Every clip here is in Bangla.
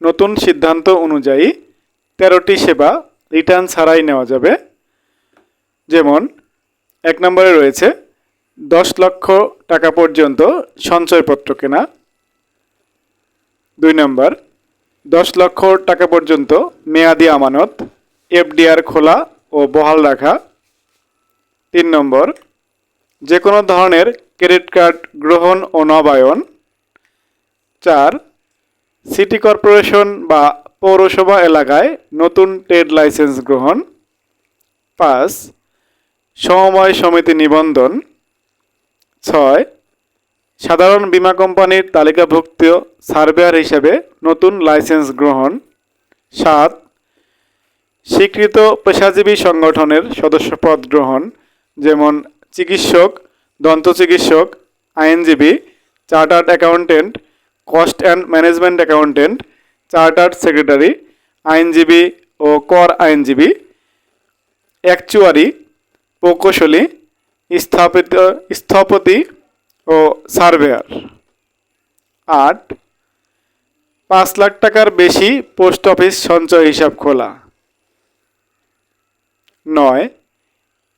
নতুন সিদ্ধান্ত অনুযায়ী তেরোটি সেবা রিটার্ন ছাড়াই নেওয়া যাবে। যেমন, এক নম্বরে রয়েছে দশ লক্ষ টাকা পর্যন্ত সঞ্চয়পত্র কেনা। দুই নম্বর, দশ লক্ষ টাকা পর্যন্ত মেয়াদি আমানত, এফডিআর খোলা ও বহাল রাখা। তিন নম্বর যে কোনো ধরনের ক্রেডিট কার্ড গ্রহণ ও নবায়ন। চার সিটি কর্পোরেশন বা পৌরসভা এলাকায় নতুন ট্রেড লাইসেন্স গ্রহণ। পাঁচ, সমবায় সমিতি নিবন্ধন। ছয়, সাধারণ বীমা কোম্পানির তালিকাভুক্ত সার্ভেয়ার হিসেবে নতুন লাইসেন্স গ্রহণ। সাত, স্বীকৃত পেশাজীবী সংগঠনের সদস্যপদ গ্রহণ, যেমন চিকিৎসক দন্ত চিকিৎসক আইনজীবী, chartered accountant cost and management accountant chartered secretary আইনজীবী ও কর আইনজীবী অ্যাকচুয়ারি প্রকৌশলী, স্থাপিত, স্থপতি ও সার্ভেয়ার আট, পাঁচ লাখ টাকার বেশি পোস্ট অফিস সঞ্চয় হিসাব খোলা। নয়,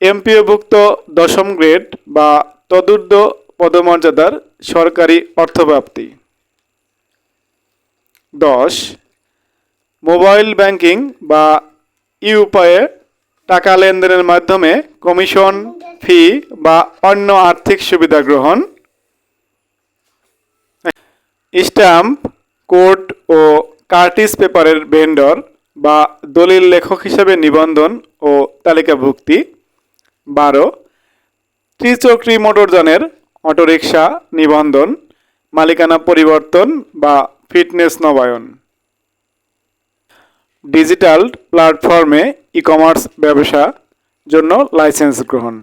এমপিওভুক্ত দশম গ্রেড বা তদূর্ধ্ব পদমর্যাদার সরকারি অর্থপ্রাপ্তি। দশ, মোবাইল ব্যাংকিং বা ইউপায়ে টাকা লেনদেনের মাধ্যমে কমিশন, ফি বা অন্য আর্থিক সুবিধা গ্রহণ, স্ট্যাম্প কোর্ট ও কার্টিস পেপারের ভেন্ডর বা দলিল লেখক হিসেবে নিবন্ধন ও তালিকাভুক্তি, বারো, ত্রিচক্রী মোটরযানের অটোরিকশা নিবন্ধন, মালিকানা পরিবর্তন বা ফিটনেস নবায়ন। ডিজিটাল প্ল্যাটফর্মে ই কমার্স ব্যবসা জন্য লাইসেন্স গ্রহণ।